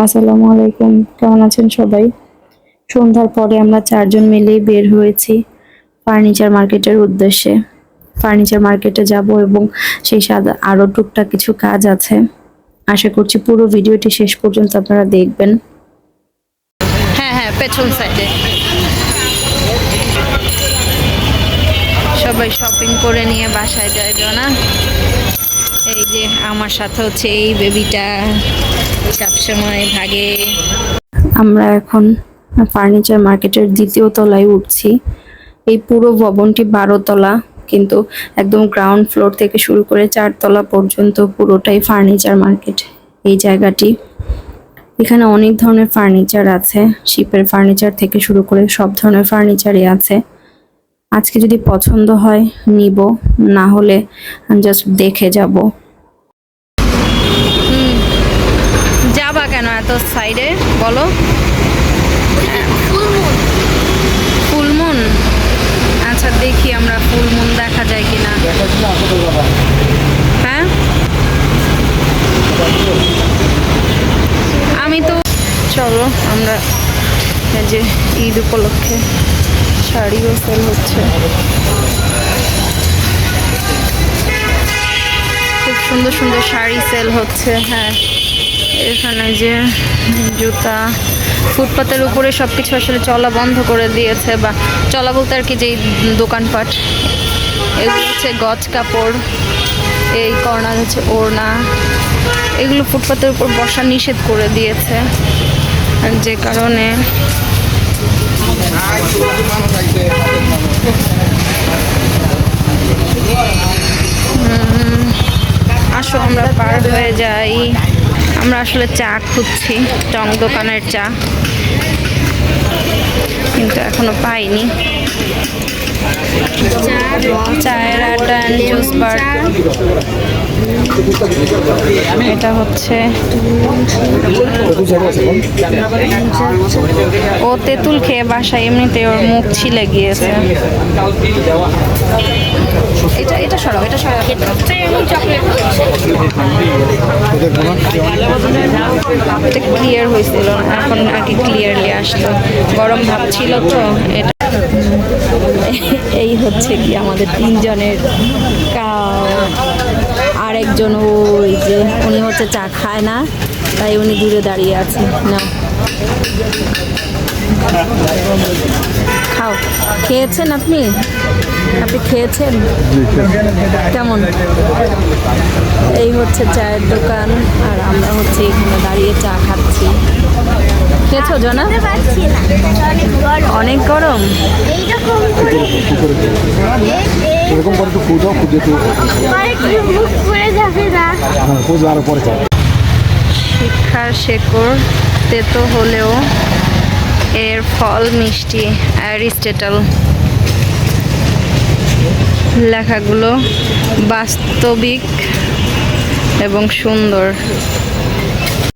আসসালামু আলাইকুম। কেমন আছেন সবাই? সন্ধ্যার পরে আমরা চারজন মিলেই বের হয়েছি ফার্নিচার মার্কেটের উদ্দেশ্যে। ফার্নিচার মার্কেটে যাব এবং সেই সাথে আরও টুকটাক কিছু কাজ আছে। আশা করছি পুরো ভিডিওটি শেষ পর্যন্ত আপনারা দেখবেন। হ্যাঁ হ্যাঁ পেছন সাইডে সবাই শপিং করে নিয়ে বাসায় যায় না? এই যে আমার সাথে হচ্ছে এই বেবিটা সবসময় ভাগে। আমরা এখন ফার্নিচার মার্কেটের দ্বিতীয় তলায় উঠছি। এই পুরো ভবনটি বারো তলা, কিন্তু একদম গ্রাউন্ড ফ্লোর থেকে শুরু করে চারতলা পর্যন্ত পুরোটাই ফার্নিচার মার্কেট। এই জায়গাটি, এখানে অনেক ধরনের ফার্নিচার আছে। শিপের ফার্নিচার থেকে শুরু করে সব ধরনের ফার্নিচারই আছে। আজকে যদি পছন্দ হয়, নিব। না হলে জাস্ট দেখে যাব। এত সাইডে, বলো। ফুলমুন আচ্ছা দেখি আমরা ফুলমুন দেখা যায় কিনা। হ্যাঁ? আমি তো চলো, আমরা যে ঈদ উপলক্ষে শাড়িও সেল হচ্ছে। খুব সুন্দর সুন্দর শাড়ি সেল হচ্ছে হ্যাঁ। এখানে যে জুতা, ফুটপাতের উপরে সব কিছু আসলে চলা বন্ধ করে দিয়েছে বা চলা বলতে আর কি যেই দোকানপাট, এগুলো হচ্ছে গজ কাপড়, এই কর্নার হচ্ছে ওড়না, এগুলো ফুটপাতের উপর বসা নিষেধ করে দিয়েছে। যে কারণে আসো আমরা পার হয়ে যাই। আমরা আসলে চা খুঁজছি, টং দোকানের চা। কিন্তু এখনও পাইনি। চায়ের আটা জুস বার এটা হচ্ছে ও তেঁতুল খেয়ে বাসায় এমনিতে ওর মুখ ছিলে গিয়েছে। এটা এটা সরাও এটা সরাও। এটা ক্লিয়ার হয়েছিল এখন আর কি ক্লিয়ারলি আসলো। গরম ভাব ছিল তো এটা এই হচ্ছে কি আমাদের তিনজনের কাউ আরেকজন ওই যে উনি হচ্ছে চা খায় না তাই উনি দূরে দাঁড়িয়ে আছে না খাও। খেয়েছেন আপনি? আপনি খেয়েছেন? কেমন? এই হচ্ছে চায়ের দোকান আর আমরা হচ্ছে এখানে দাঁড়িয়ে চা খাচ্ছি। খেয়েছো জনা? অনেক গরম। অনেক গরম? এইরকম করে এরকম করে খুঁজে যাবে না। হ্যাঁ শিক্ষার শেকড় তেতো হলেও এর ফল মিষ্টি অ্যারিস্টেটাল। লেখাগুলো বাস্তবিক এবং সুন্দর।